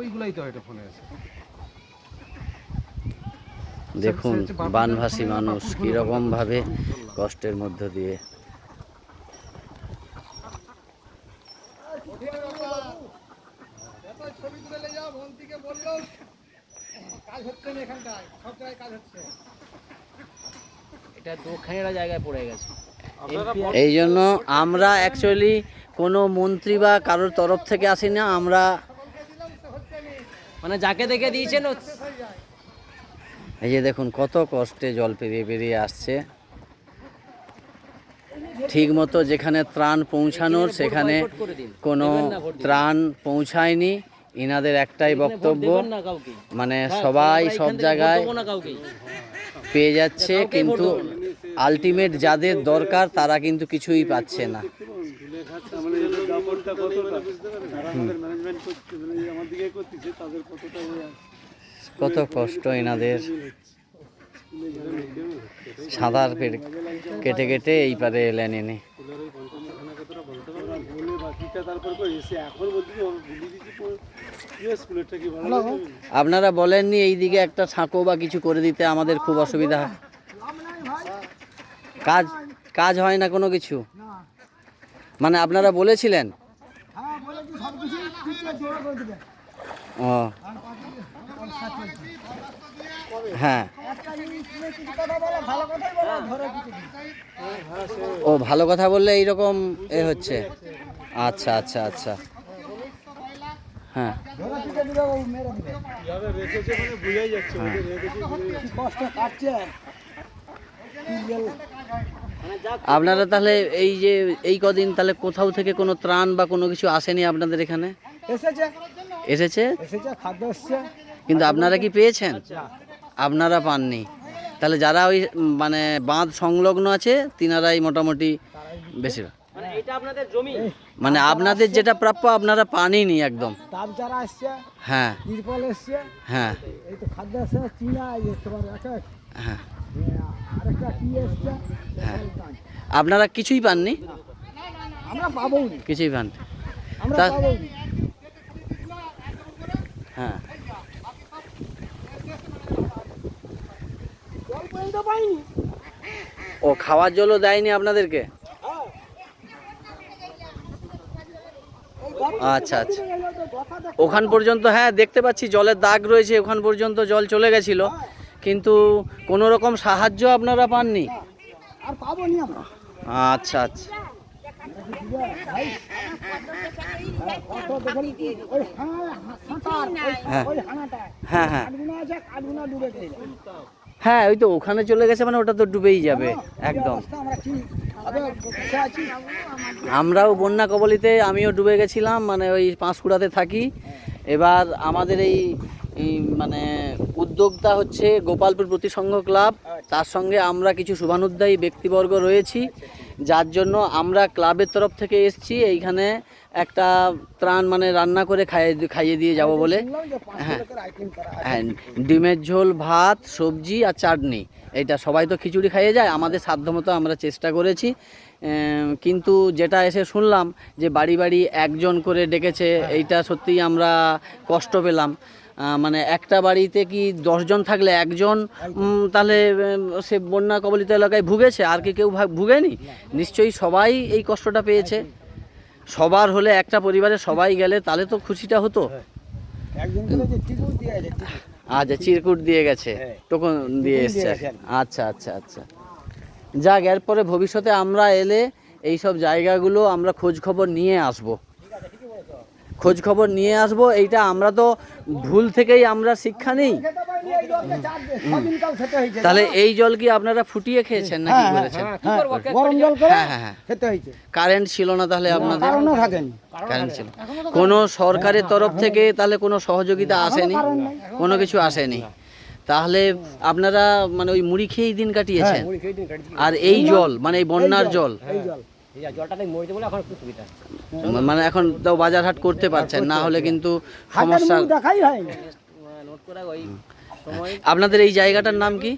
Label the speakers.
Speaker 1: ওইগুলাই তো এটা ফোনে আছে।
Speaker 2: দেখুন বানভাসী মানুষ কীরকম ভাবে কষ্টের মধ্য দিয়ে।
Speaker 3: এটা দোখানেরা জায়গায় পড়ে গেছে।
Speaker 2: এই জন্য আমরা অ্যাকচুয়ালি কোনো মন্ত্রী বা কারোর তরফ থেকে আসি না আমরা
Speaker 3: মানে যাকে দেখে দিয়েছেন
Speaker 2: এই যে দেখুন কত কষ্টে জল পেরিয়ে পেরিয়ে আসছে। ঠিক মতো যেখানে ত্রাণ পৌঁছানোর সেখানে কোনো ত্রাণ পৌঁছায়নি। ইনাদের একটাই বক্তব্য মানে সবাই সব জায়গায় পেয়ে যাচ্ছে কিন্তু আলটিমেট যাদের দরকার, তারা কিন্তু কিছুই পাচ্ছে না। কত কষ্ট এনাদের। সাঁতার কেটে কেটে এই পারে এলেন এনে। আপনারা বলেননি এইদিকে একটা ছাঁকো বা কিছু করে দিতে আমাদের খুব অসুবিধা। হয় কাজ কাজ হয় না কোনো কিছু? মানে আপনারা বলেছিলেন? ও। হ্যাঁ। ও, ভালো কথা বললে এইরকম এ হচ্ছে। আচ্ছা আচ্ছা আচ্ছা। হ্যাঁ। আপনারা তাহলে এই যে এই কদিন তাহলে কোথাও থেকে কোনো ত্রাণ বা কোনো কিছু আসেনি আপনাদের এখানে?
Speaker 4: এসেছে।
Speaker 2: এসেছে?
Speaker 4: এসেছে খাদ্য এসছে।
Speaker 2: কিন্তু আপনারা কি পেয়েছেন? আপনারা পাননি। তাহলে যারা ওই মানে বাঁধ সংলগ্ন আছে তিনারাই মোটামুটি বেশি
Speaker 3: মানে আপনাদের জমি?
Speaker 2: মানে আপনাদের যেটা প্রাপ্য আপনারা পানি নি একদম
Speaker 4: তাপ এসছে
Speaker 2: হ্যাঁ।
Speaker 4: তিরপল এসছে।
Speaker 2: হ্যাঁ।
Speaker 4: এই তো খাদ্য চিনা
Speaker 2: হ্যাঁ।
Speaker 4: আরেকটা কি এসছে?
Speaker 2: হ্যাঁ। আপনারা কিছুই পাননি?
Speaker 4: আমরা পাবো
Speaker 2: কিছুই পান
Speaker 4: আমরা পাবো
Speaker 2: হ্যাঁ। ও খাওয়ার জলও দেয়নি আপনাদেরকে? আচ্ছা আচ্ছা। ওখান পর্যন্ত হ্যাঁ দেখতে পাচ্ছি, জলের দাগ রয়েছে, ওখান পর্যন্ত জল চলে গেছিল। কিন্তু কোনো রকম সাহায্য আপনারা পাননি? আচ্ছা আচ্ছা। হ্যাঁ। হ্যাঁ। হ্যাঁ হ্যাঁ ওই তো ওখানে চলে গেছে মানে ওটা তো ডুবেই যাবে একদম।
Speaker 4: বসে আছি?
Speaker 2: আমরাও বন্যা কবলিতে আমিও ডুবে গেছিলাম মানে ওই পাঁশকুড়াতে থাকি। এবার আমাদের এই মানে উদ্যোক্তা হচ্ছে গোপালপুর প্রতিসংঘ ক্লাব। তার সঙ্গে আমরা কিছু শুভানুদ্দায়ী ব্যক্তিবর্গ রয়েছি। যার জন্য আমরা ক্লাবের তরফ থেকে এসছি এইখানে একটা ত্রাণ মানে রান্না করে খাইয়ে খাইয়ে দিয়ে যাব বলে। হ্যাঁ। হ্যাঁ ডিমের ঝোল ভাত সবজি আর চাটনি। এইটা সবাই তো খিচুড়ি খাইয়ে যায় আমাদের সাধ্যমতো আমরা চেষ্টা করেছি। কিন্তু যেটা এসে শুনলাম যে বাড়ি বাড়ি একজন করে ডেকেছে এইটা সত্যিই আমরা কষ্ট পেলাম। মানে একটা বাড়িতে কি দশজন থাকলে একজন? তাহলে সে বন্যা কবলিত এলাকায় ভুগেছে আর কি কেউ ভাগ- ভুগেনি? নিশ্চয়ই সবাই এই কষ্টটা পেয়েছে। সবার হলে একটা পরিবারে সবাই গেলে তাহলে তো খুশিটা হতো।
Speaker 4: একজন করে যে টিকুর দিয়ে আছে টিকুর।
Speaker 2: আচ্ছা চিরকুট দিয়ে গেছে।
Speaker 4: হ্যাঁ।
Speaker 2: টোকন দিয়ে এসছে। আচ্ছা আচ্ছা আচ্ছা। যাক এরপরে ভবিষ্যতে আমরা এলে এই সব জায়গাগুলো আমরা খোঁজ খবর নিয়ে আসব। খোঁজ খবর নিয়ে আসব এইটা আমরা তো ভুল থেকেই আমরা শিক্ষা নেই। তাহলে এই জল কি আপনারা ফুটিয়ে খেয়েছেন নাকি
Speaker 4: হ্যাঁ,
Speaker 2: করেছেন
Speaker 4: হ্যাঁ, গরম জল করে
Speaker 2: হ্যাঁ, হ্যাঁ, হ্যাঁ।
Speaker 4: খেতে হয়েছে।
Speaker 2: কারেন্ট ছিল না তাহলে আপনাদের?
Speaker 4: কারণও থাকেনি
Speaker 2: কারেন্ট ছিল। কোনো সরকারের তরফ থেকে তাহলে কোনো সহযোগিতা আসেনি? কোনো কিছু আসেনি? তাহলে আপনারা মানে ওই মুড়ি খেয়েই দিন কাটিয়েছেন? আর এই জল মানে এই বন্যার জল। মানে এখন তো বাজার হাট করতে পারছেন না হলে কিন্তু সমস্যা
Speaker 4: দেখাই হয়নি।
Speaker 3: নোট করে ওই সময়
Speaker 2: আপনাদের এই জায়গাটার নাম কি?